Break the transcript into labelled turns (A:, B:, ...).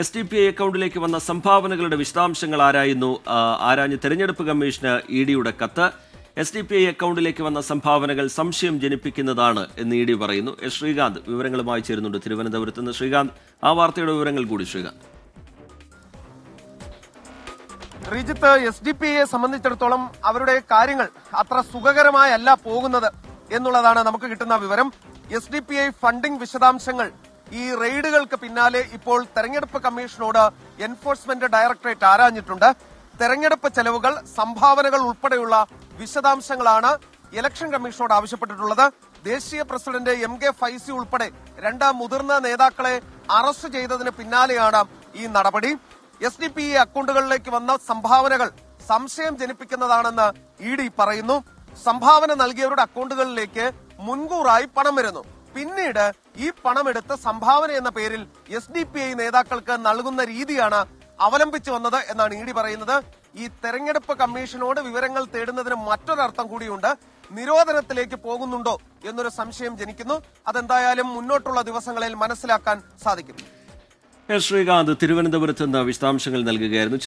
A: S D P I അക്കൗണ്ടിലേക്ക് വന്ന സംഭാവനകളുടെ വിശദാംശങ്ങൾ ആരായുന്നു? ആ, ആരാഞ്ഞ് തെരഞ്ഞെടുപ്പ് കമ്മീഷന് ഇ ഡിയുടെ കത്ത്. എസ് ഡി പി ഐ അക്കൗണ്ടിലേക്ക് വന്ന സംഭാവനകൾ സംശയം ജനിപ്പിക്കുന്നതാണ് എന്ന് ഇ ഡി പറയുന്നു. എസ് ശ്രീകാന്ത് വിവരങ്ങളുമായി ചേരുന്നുണ്ട് തിരുവനന്തപുരത്ത് നിന്ന്. ശ്രീകാന്ത് ആ വാർത്തയുടെ വിവരങ്ങൾ കൂടി Sreekanth.
B: Sreejith S D P ഐയെ സംബന്ധിച്ചിടത്തോളം അവരുടെ കാര്യങ്ങൾ അത്ര സുഖകരമായല്ല പോകുന്നത് എന്നുള്ളതാണ് നമുക്ക് കിട്ടുന്ന വിവരം. S D P I funding വിശദാംശങ്ങൾ ഈ റെയ്ഡുകൾക്ക് പിന്നാലെ ഇപ്പോൾ തെരഞ്ഞെടുപ്പ് കമ്മീഷനോട് എൻഫോഴ്സ്മെന്റ് ഡയറക്ടറേറ്റ് ആരാഞ്ഞിട്ടുണ്ട്. തെരഞ്ഞെടുപ്പ് ചെലവുകൾ സംഭാവനകൾ ഉൾപ്പെടെയുള്ള വിശദാംശങ്ങളാണ് ഇലക്ഷൻ കമ്മീഷനോട് ആവശ്യപ്പെട്ടിട്ടുള്ളത്. ദേശീയ പ്രസിഡന്റ് എം കെ ഫൈസി ഉൾപ്പെടെ രണ്ട് മുതിർന്ന നേതാക്കളെ അറസ്റ്റ് ചെയ്തതിന് പിന്നാലെയാണ് ഈ നടപടി. എസ് ഡി പി അക്കൗണ്ടുകളിലേക്ക് വന്ന സംഭാവനകൾ സംശയം ജനിപ്പിക്കുന്നതാണെന്ന് ഇ ഡി പറയുന്നു. സംഭാവന നൽകിയവരുടെ അക്കൗണ്ടുകളിലേക്ക് മുൻകൂറായി പണം വരുന്നു. പിന്നീട് ഈ പണമെടുത്ത് സംഭാവന എന്ന പേരിൽ എസ് ഡി പി ഐ നേതാക്കൾക്ക് നൽകുന്ന രീതിയാണ് അവലംബിച്ചു വന്നത് എന്നാണ് ഇ ഡി പറയുന്നത്. ഈ തെരഞ്ഞെടുപ്പ് കമ്മീഷനോട് വിവരങ്ങൾ തേടുന്നതിന് മറ്റൊരർത്ഥം കൂടിയുണ്ട്. നിരോധനത്തിലേക്ക് പോകുന്നുണ്ടോ എന്നൊരു സംശയം ജനിക്കുന്നു. അതെന്തായാലും മുന്നോട്ടുള്ള ദിവസങ്ങളിൽ മനസ്സിലാക്കാൻ സാധിക്കും.
A: ശ്രീകാന്ത് തിരുവനന്തപുരത്ത് നിന്ന് വിശദാംശങ്ങൾ നൽകുകയായിരുന്നു.